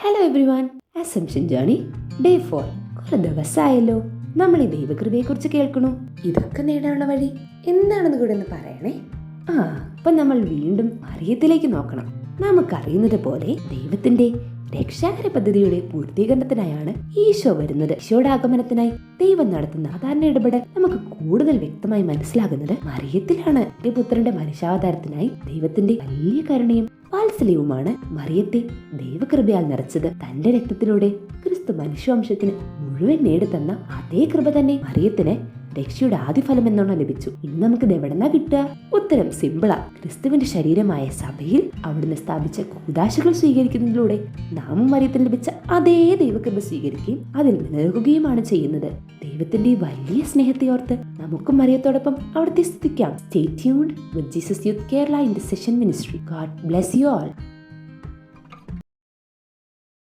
Hello everyone assumption journey day four കുറെ ദിവസമായല്ലോ നമ്മൾ ഈ ദൈവകൃപയെക്കുറിച്ച് കേൾക്കണു. ഇതൊക്കെ നേടാനുള്ള വഴി എന്താണെന്ന് കൂടെ ഒന്ന് പറയണേ? ആ അപ്പൊ നമ്മൾ വീണ്ടും അറിയത്തിലേക്ക് നോക്കണം. നമുക്കറിയുന്നത് പോലെ ദൈവത്തിന്റെ രക്ഷാകര പദ്ധതിയുടെ പൂർത്തീകരണത്തിനായാണ് ഈശോ വരുന്നത്. ഈശോയുടെ ആഗമനത്തിനായി ദൈവം നടത്തുന്ന സാധാരണ ഇടപെടൽ നമുക്ക് കൂടുതൽ വ്യക്തമായി മനസ്സിലാകുന്നത് മറിയത്തിലാണ്. പുത്രന്റെ മനുഷ്യാവതാരത്തിനായി ദൈവത്തിന്റെ വലിയ കരുണയും വാത്സല്യവുമാണ് മറിയത്തെ ദൈവകൃപയാൽ നിറച്ചത്. തന്റെ രക്തത്തിലൂടെ ക്രിസ്തു മനുഷ്യവംശത്തിന് മുഴുവൻ നേടിത്തന്ന അതേ കൃപ തന്നെ മറിയത്തിന് രക്ഷയുടെ ആദ്യഫലം എന്നോണം ലഭിച്ചു. ഇന്ന് നമുക്ക് ഇത് എവിടെന്നാ കിട്ടുക? ഉത്തരം സിമ്പിളാ. ക്രിസ്തുവിന്റെ ശരീരമായ സഭയിൽ അവിടുന്ന് സ്ഥാപിച്ച കൂതാശകൾ സ്വീകരിക്കുന്നതിലൂടെ നാമും മറിയത്തിന് ലഭിച്ച അതേ ദൈവകൃപ സ്വീകരിക്കുകയും അതിൽ നിലനിൽക്കുകയുമാണ് ചെയ്യുന്നത്. ദൈവത്തിന്റെ വലിയ സ്നേഹത്തെ ഓർത്ത് നമുക്കും മറിയത്തോടൊപ്പം അവിടുത്തെ സ്തുതിക്കാം. Stay tuned with Jesus youth Kerala in session ministry God bless you all